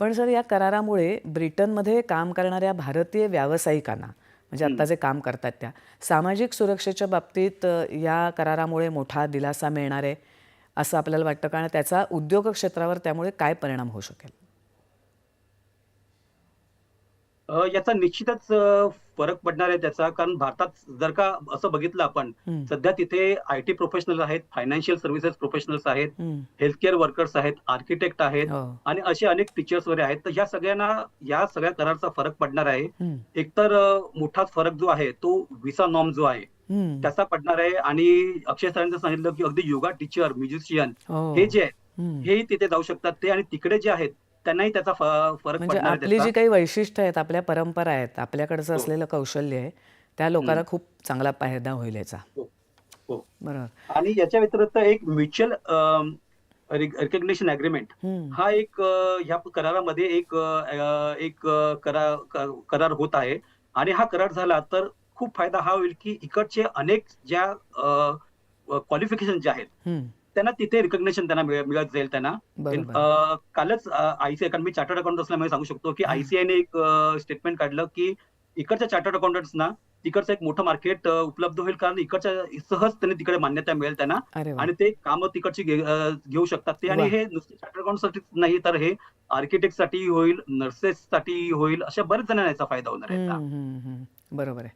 पण सर या करारामुळे ब्रिटनमध्ये काम करणाऱ्या भारतीय व्यावसायिकांना म्हणजे आता जे काम करतात त्या सामाजिक सुरक्षेच्या बाबतीत या करारामुळे मोठा दिलासा मिळणार आहे असं आपल्याला वाटतं? कारण त्याचा उद्योग क्षेत्रावर त्यामुळे काय परिणाम होऊ शकेल? याचा निश्चितच फरक पडणार आहे त्याचा. कारण भारतात जर का असं बघितलं आपण सध्या तिथे आय टी प्रोफेशनल आहेत फायनान्शियल सर्व्हिसेस प्रोफेशनल्स आहेत हेल्थकेअर वर्कर्स आहेत आर्किटेक्ट आहेत हो, आणि असे अनेक टीचर्स वगैरे आहेत. तर या सगळ्यांना या सगळ्या करारचा फरक पडणार आहे. एकतर मोठाच फरक जो आहे तो विसा नॉर्म जो आहे त्याचा पडणार आहे. आणि अक्षय सरांचं सांगितलं की अगदी योगा टीचर म्युझिशियन हो, हे जे आहेत हम्म. हेही तिथे जाऊ शकतात. ते आणि तिकडे जे आहेत त्यांनाही त्याचा फरक म्हणजे आपली जी काही वैशिष्ट्य आहेत आपल्या परंपरा आहेत आपल्याकडचं हो. असलेलं कौशल्य आहे त्या लोकांना खूप चांगला फायदा होईल याचा. हो. हो. बरोबर. आणि याच्या व्यतिरिक्त एक म्युच्युअल रिकग्नेशन अग्रीमेंट हा एक ह्या करारामध्ये एक एक अ, करा क- करार होत आहे. आणि हा करार झाला तर खूप फायदा हा होईल की इकडचे अनेक ज्या क्वालिफिकेशन जे आहेत त्यांना तिथे रिकग्नेशन त्यांना मिळ- मिळत जाईल त्यांना. कालच आयसीआय कारण मी चार्टर्ड अकाउंट असल्यामुळे सांगू शकतो की. आयसीआयने एक स्टेटमेंट काढलं की इकडच्या चार्टर्ड अकाउंटंट्सना तिकडचं एक मोठं मार्केट उपलब्ध होईल कारण इकडच्या सहज त्यांनी तिकडे मान्यता मिळेल त्यांना. आणि ते काम तिकडची घेऊ शकतात ते. आणि. हे नुसते चार्टर्ड अकाउंटसाठी नाही तर हे आर्किटेक्टसाठी होईल नर्सेस साठी होईल अशा बऱ्याच जणांना याचा फायदा होणार आहे. बरोबर आहे.